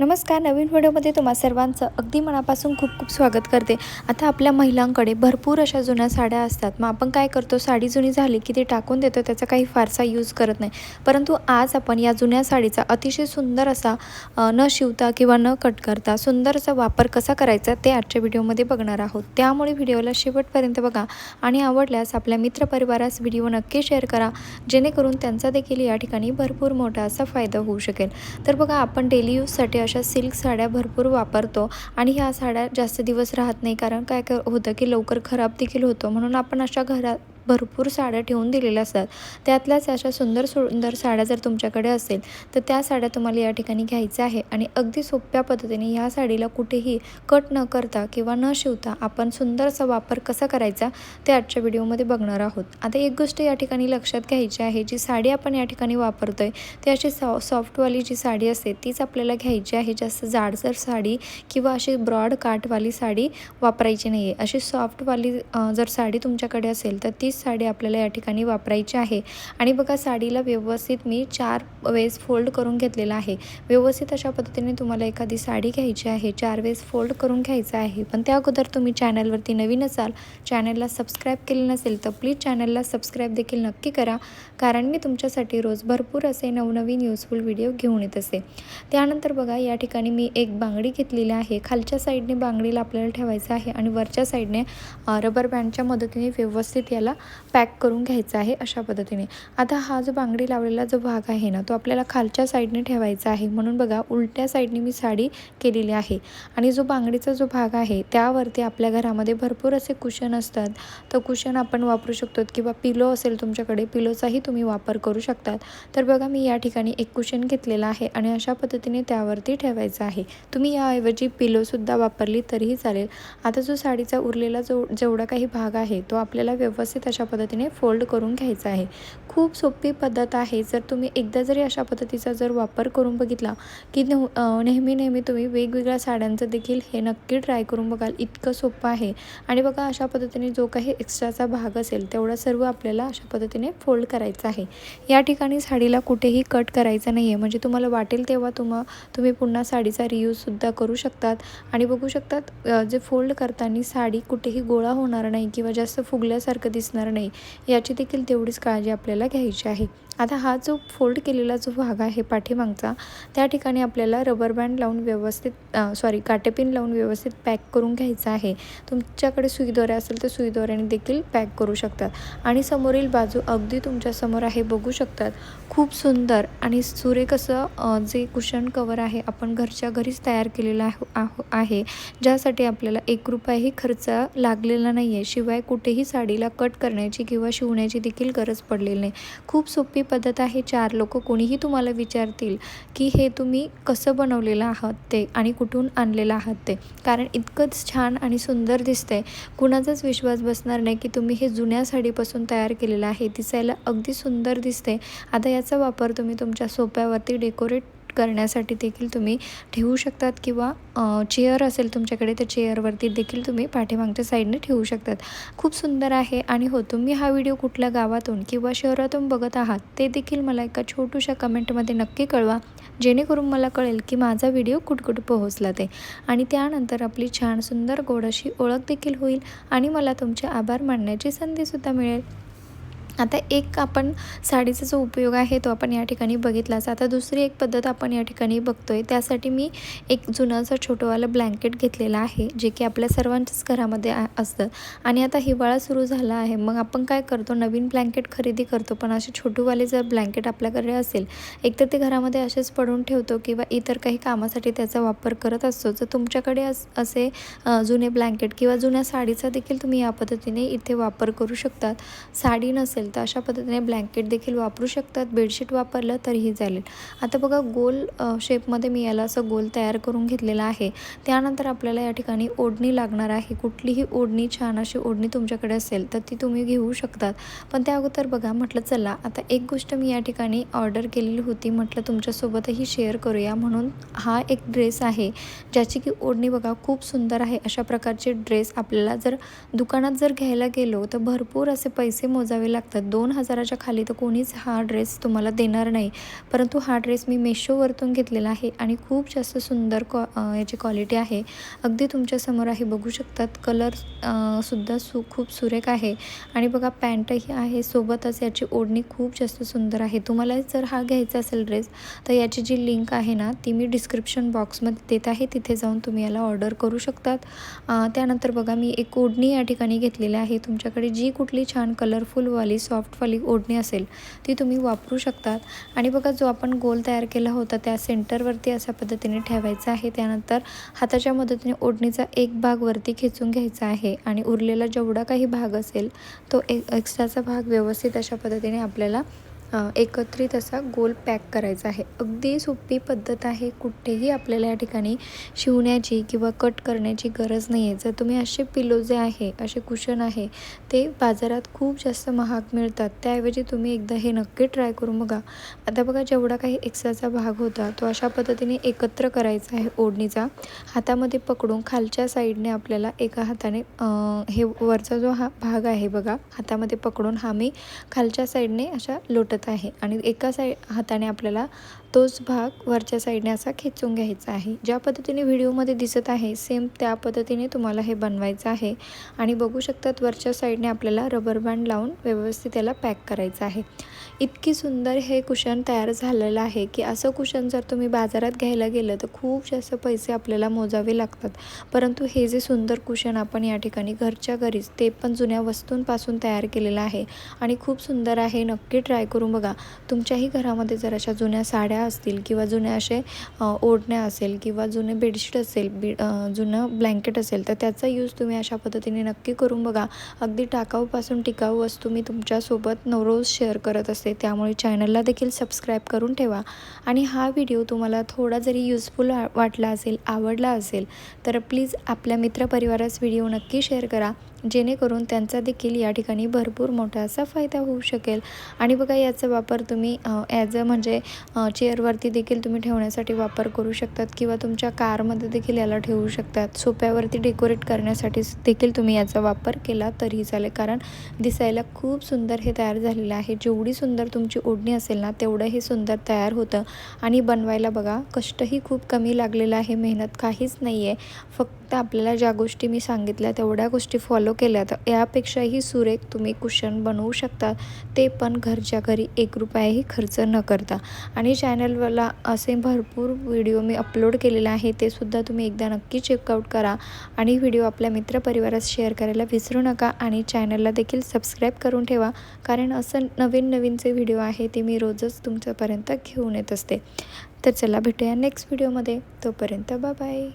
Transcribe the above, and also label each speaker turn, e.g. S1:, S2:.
S1: नमस्कार नवीन व्हिडिओमध्ये तुम्हा सर्वांचं अगदी मनापासून खूप खूप स्वागत करते. आता आपल्या महिलांकडे भरपूर अशा जुन्या साड्या असतात. मग आपण काय करतो? साडी जुनी झाली की ती टाकून देतो. त्याचा काही फारसा यूज करत नाही. परंतु आज आपण या जुन्या साडीचा अतिशय सुंदर असा न शिवता किंवा न कट करता सुंदर असा वापर कसा करायचा ते आजच्या व्हिडिओमध्ये बघणार आहोत. त्यामुळे व्हिडिओला शेवटपर्यंत बघा आणि आवडल्यास आपल्या मित्रपरिवारास व्हिडिओ नक्की शेअर करा. जेणेकरून त्यांचा देखील या ठिकाणी भरपूर मोठा असा फायदा होऊ शकेल. तर बघा आपण डेली यूजसाठी अशा सिल्क साड्या भरपूर वापरतो आणि ह्या साड्या जास्त दिवस राहत नाही कारण काय होतं की लवकर खराब देखील होतो. म्हणून आपण अशा घरात भरपूर साड्या ठेवून दिलेल्या असतात. त्यातल्याच अशा सुंदर सुंदर साड्या जर तुमच्याकडे असेल तर त्या साड्या तुम्हाला या ठिकाणी घ्यायच्या आहे. आणि अगदी सोप्या पद्धतीने ह्या साडीला कुठेही कट न करता किंवा न शिवता आपण सुंदरसा वापर कसा करायचा ते आजच्या व्हिडिओमध्ये बघणार आहोत. आता एक गोष्ट या ठिकाणी लक्षात घ्यायची आहे जी साडी आपण या ठिकाणी वापरतो आहे ती अशी सॉ सॉफ्टवाली जी साडी असते तीच आपल्याला घ्यायची आहे. जास्त जाडसर साडी किंवा अशी ब्रॉड काटवाली साडी वापरायची नाही आहे अशी सॉफ्टवाली जर साडी तुमच्याकडे असेल तर तीच साडी आपल्याला या ठिकाणी वापरायची आहे. आणि बघा साडीला व्यवस्थित मी चार वेळेस फोल्ड करून घेतलेला आहे. व्यवस्थित अशा पद्धतीने तुम्हाला एखादी साडी घ्यायची आहे चार वेळेस फोल्ड करून घ्यायचं आहे. पण त्या अगोदर तुम्ही चॅनलवरती नवीन असाल चॅनलला सबस्क्राईब केले नसेल तर प्लीज चॅनलला सबस्क्राईब देखील नक्की करा. कारण मी तुमच्यासाठी रोज भरपूर असे नवनवीन युजफुल व्हिडिओ घेऊन येत असे. त्यानंतर बघा या ठिकाणी मी एक बांगडी घेतलेली आहे. खालच्या साईडने बांगडीला आपल्याला ठेवायचं आहे आणि वरच्या साईडने रबर बँडच्या मदतीने व्यवस्थित याला पॅक करून घ्यायचा आहे अशा पद्धतीने. आता हा जो बांगडी लावलेला जो भाग आहे ना तो आपल्याला खालच्या साईडने ठेवायचा आहे. म्हणून बघा उलट्या साईडने मी साडी केलेली आहे. आणि जो बांगडीचा जो भाग आहे त्यावरती आपल्या घरामध्ये भरपूर असे कुशन असतात. तर कुशन आपण वापरू शकतो किंवा पिलो असेल तुमच्याकडे पिलोचाही तुम्ही वापर करू शकतात. तर बघा मी या ठिकाणी एक कुशन घेतलेला आहे आणि अशा पद्धतीने त्यावरती ठेवायचं आहे. तुम्ही याऐवजी पिलोसुद्धा वापरली तरीही चालेल. आता जो साडीचा उरलेला जो जेवढा काही भाग आहे तो आपल्याला व्यवस्थित अशा पद्धतीने फोल्ड करून घ्यायचा आहे. खूप सोपी पद्धत आहे. जर तुम्ही एकदा जरी अशा पद्धतीचा जर वापर करून बघितला की नेह नेहमी नेहमी तुम्ही वेगवेगळ्या साड्यांचं देखील हे नक्की ट्राय करून बघाल. इतकं सोपं आहे. आणि बघा अशा पद्धतीने जो काही एक्स्ट्राचा भाग असेल तेवढा सर्व आपल्याला अशा पद्धतीने फोल्ड करायचा आहे. या ठिकाणी साडीला कुठेही कट करायचं नाही आहे म्हणजे तुम्हाला वाटेल तेव्हा तुम्हा तुम्ही पुन्हा साडीचा रियूजसुद्धा करू शकतात. आणि बघू शकतात जे फोल्ड करताना साडी कुठेही गोळा होणार नाही किंवा जास्त फुगल्यासारखं दिसणार नाही. याची देखील तेवढीच काळजी आपल्याला घ्यायची आहे. आता हा जो फोल्ड केलेला जो भाग आहे पाठीमागचा त्या ठिकाणी आपल्याला रबर बँड लावून व्यवस्थित सॉरी काटेपिन लावून व्यवस्थित पॅक करून घ्यायचं आहे. तुमच्याकडे सुईदोऱ्या असेल तर सुईदोऱ्याने देखील पॅक करू शकतात. आणि समोरील बाजू अगदी तुमच्यासमोर आहे बघू शकतात. खूप सुंदर आणि सुरेख असं जे कुशन कवर आहे आपण घरच्या घरीच तयार केलेलं आहे आहो- आहे. ज्यासाठी आपल्याला एक रुपयाही खर्च लागलेला नाही आहे शिवाय कुठेही साडीला कट कर करण्याची किंवा शिवण्याची देखील गरज पडलेली नाही. खूप सोपी पद्धत आहे. चार लोक कोणीही तुम्हाला विचारतील की हे तुम्ही कसं बनवलेलं आहात ते आणि कुठून आणलेलं आहात ते. कारण इतकंच छान आणि सुंदर दिसतंय. कुणाचाच विश्वास बसणार नाही की तुम्ही हे जुन्या साडीपासून तयार केलेलं आहे. दिसायला अगदी सुंदर दिसते आता याचा वापर तुम्ही तुमच्या सोप्यावरती डेकोरेट करण्यासाठी देखील तुम्ही ठेवू शकतात किंवा चेअर असेल तुमच्याकडे तर चेअरवरती देखील तुम्ही पाठीमागच्या साईडने ठेवू शकतात. खूप सुंदर आहे आणि हो तुम्ही हा व्हिडिओ कुठल्या गावातून किंवा शहरातून बघत आहात ते देखील मला एका छोटूशा कमेंटमध्ये नक्की कळवा जेणेकरून मला कळेल की माझा व्हिडिओ कुठकुठ पोहोचला ते. आणि त्यानंतर आपली छान सुंदर गोड अशी ओळख देखील होईल आणि मला तुमचे आभार मानण्याची संधीसुद्धा मिळेल. आता एक आपण साडीचा जो उपयोग आहे तो आपण या ठिकाणी बघितलाच आता दुसरी एक पद्धत आपण या ठिकाणी बघतो आहे त्यासाठी मी एक जुनाचं छोटंवालं ब्लँकेट घेतलेलं आहे जे की आपल्या सर्वांच्याच घरामध्ये आ- असतं. आणि आता हिवाळा सुरू झाला आहे. मग आपण काय करतो? नवीन ब्लँकेट खरेदी करतो. पण असे छोटूवाले जर ब्लँकेट आपल्याकडे असेल एकतर ते घरामध्ये असेच पडून ठेवतो किंवा इतर काही कामासाठी त्याचा वापर करत असतो. जर तुमच्याकडे अस असे जुने ब्लँकेट किंवा जुन्या साडीचा देखील तुम्ही या पद्धतीने इथे वापर करू शकतात. साडी नसेल तर अशा पद्धतीने ब्लँकेट देखील वापरू शकतात. बेडशीट वापरलं तरीही चालेल. आता बघा गोल शेपमध्ये मी याला असं गोल तयार करून घेतलेला आहे. त्यानंतर आपल्याला या ठिकाणी ओढणी लागणार आहे. कुठलीही ओढणी छान अशी ओढणी तुमच्याकडे असेल तर ती तुम्ही घेऊ शकतात. पण त्या अगोदर बघा म्हटलं चला आता एक गोष्ट मी या ठिकाणी ऑर्डर केलेली होती. म्हटलं तुमच्यासोबतही शेअर करूया. म्हणून हा एक ड्रेस आहे ज्याची की ओढणी बघा खूप सुंदर आहे. अशा प्रकारचे ड्रेस आपल्याला जर दुकानात जर घ्यायला गेलो तर भरपूर असे पैसे मोजावे लागतात. बघा दोन हजाराच्या खाली तर कोणीच हा ड्रेस तुम्हाला देणार नाही. परंतु हा ड्रेस मी मेशोवरतून घेतलेला आहे आणि खूप जास्त सुंदर क्वा याची क्वालिटी आहे. अगदी तुमच्यासमोर आहे. बघू शकतात कलर सुद्धा सु खूप सुरेख आहे. आणि बघा पॅन्टही आहे. सोबतच याची ओढणी खूप जास्त सुंदर आहे. तुम्हाला जर हा घ्यायचा असेल ड्रेस तर याची जी लिंक आहे ना ती मी डिस्क्रिप्शन बॉक्समध्ये देत आहे. तिथे जाऊन तुम्ही याला ऑर्डर करू शकतात. त्यानंतर बघा मी एक ओढणी या ठिकाणी घेतलेली आहे. तुमच्याकडे जी कुठली छान कलरफुलवाली सॉफ्टवाली ओढणी असेल ती तुम्ही वापरू शकतात. आणि बघा जो आपण गोल तयार केला होता त्या सेंटरवरती अशा पद्धतीने ठेवायचा आहे. त्यानंतर हाताच्या मदतीने ओढणीचा एक भाग वरती खेचून घ्यायचा आहे. आणि उरलेला जेवढा काही भाग असेल तो एक एक्स्ट्राचा भाग व्यवस्थित अशा पद्धतीने आपल्याला एकत्रित असा गोल पॅक करायचा आहे. अगदी सोपी पद्धत आहे. कुठेही आपल्याला या ठिकाणी शिवण्याची किंवा कट करण्याची गरज नाही आहे जर तुम्ही असे पिलो जे आहे असे कुशन आहे ते बाजारात खूप जास्त महाग मिळतात. त्याऐवजी तुम्ही एकदा हे नक्की ट्राय करून बघा. आता बघा जेवढा काही एक्स्ट्राचा भाग होता तो अशा पद्धतीने एकत्र करायचा आहे ओढणीचा. हातामध्ये पकडून खालच्या साईडने आपल्याला एका हाताने हे वरचा जो हा भाग आहे बघा हातामध्ये पकडून हा मी खालच्या साईडने अशा लोटत आहे. आणि एका साई हाताने आपल्याला तोच भाग वरच्या साईडने असा खेचून घ्यायचा आहे. ज्या पद्धतीने व्हिडिओमध्ये दिसत आहे सेम त्या पद्धतीने तुम्हाला हे बनवायचं आहे. आणि बघू शकतात वरच्या साईडने आपल्याला रबर बँड लावून व्यवस्थित त्याला पॅक करायचं आहे. इतकी सुंदर हे कुशन तयार झालेलं आहे की असं कुशन जर तुम्ही बाजारात घ्यायला गेलं तर खूप जास्त पैसे आपल्याला मोजावे लागतात. परंतु हे जे सुंदर कुशन आपण या ठिकाणी घरच्या घरीच ते पण जुन्या वस्तूंपासून तयार केलेलं आहे. आणि खूप सुंदर आहे नक्की ट्राय करून बघा. तुमच्याही घरामध्ये जर अशा जुन्या साड्या असतील किंवा जुने असे ओढण्या असेल किंवा जुने बेडशीट असेल बी जुनं ब्लँकेट असेल तर त्याचा यूज तुम्ही अशा पद्धतीने नक्की करून बघा. अगदी टाकाऊपासून टिकाऊ वस्तू मी तुमच्यासोबत नवरोज शेअर करत असते. त्यामुळे चॅनलला देखील सबस्क्राईब करून ठेवा. आणि हा व्हिडिओ तुम्हाला थोडा जरी युजफुल वाटला असेल आवडला असेल तर प्लीज आपल्या मित्रपरिवारास व्हिडिओ नक्की शेअर करा. जेणेकरून त्यांचा देखील या ठिकाणी भरपूर मोठा असा फायदा होऊ शकेल. आणि बघा याचा वापर तुम्ही ॲज अ म्हणजे चेअरवरती देखील तुम्ही ठेवण्यासाठी वापर करू शकतात किंवा तुमच्या कारमध्ये देखील याला ठेवू शकतात. सोप्यावरती डेकोरेट करण्यासाठी देखील तुम्ही याचा वापर केला तरीही चालेल. कारण दिसायला खूप सुंदर हे तयार झालेलं आहे. जेवढी सुंदर तुमची ओढणी असेल ना तेवढं हे सुंदर तयार होतं. आणि बनवायला बघा कष्टही खूप कमी लागलेलं आहे. मेहनत काहीच नाही आहे फक्त आपल्याला ज्या गोष्टी मी सांगितल्या तेवढ्या गोष्टी फॉलो केल्या. तर यापेक्षाही सुरेख तुम्ही कुशन बनवू शकता. ते पण घरच्या घरी एक रुपयाही खर्च न करता. आणि चॅनलवरला असे भरपूर व्हिडिओ मी अपलोड केलेले आहे ते सुद्धा तुम्ही एकदा नक्की चेकआउट करा. आणि व्हिडिओ आपल्या मित्रपरिवारात शेअर करायला विसरू नका आणि चॅनलला देखील सबस्क्राईब करून ठेवा. कारण असं नवीन नवीन जे व्हिडिओ आहे ते मी रोजच तुमच्यापर्यंत घेऊन येत असते. तर चला भेटूया नेक्स्ट व्हिडिओमध्ये तोपर्यंत बाय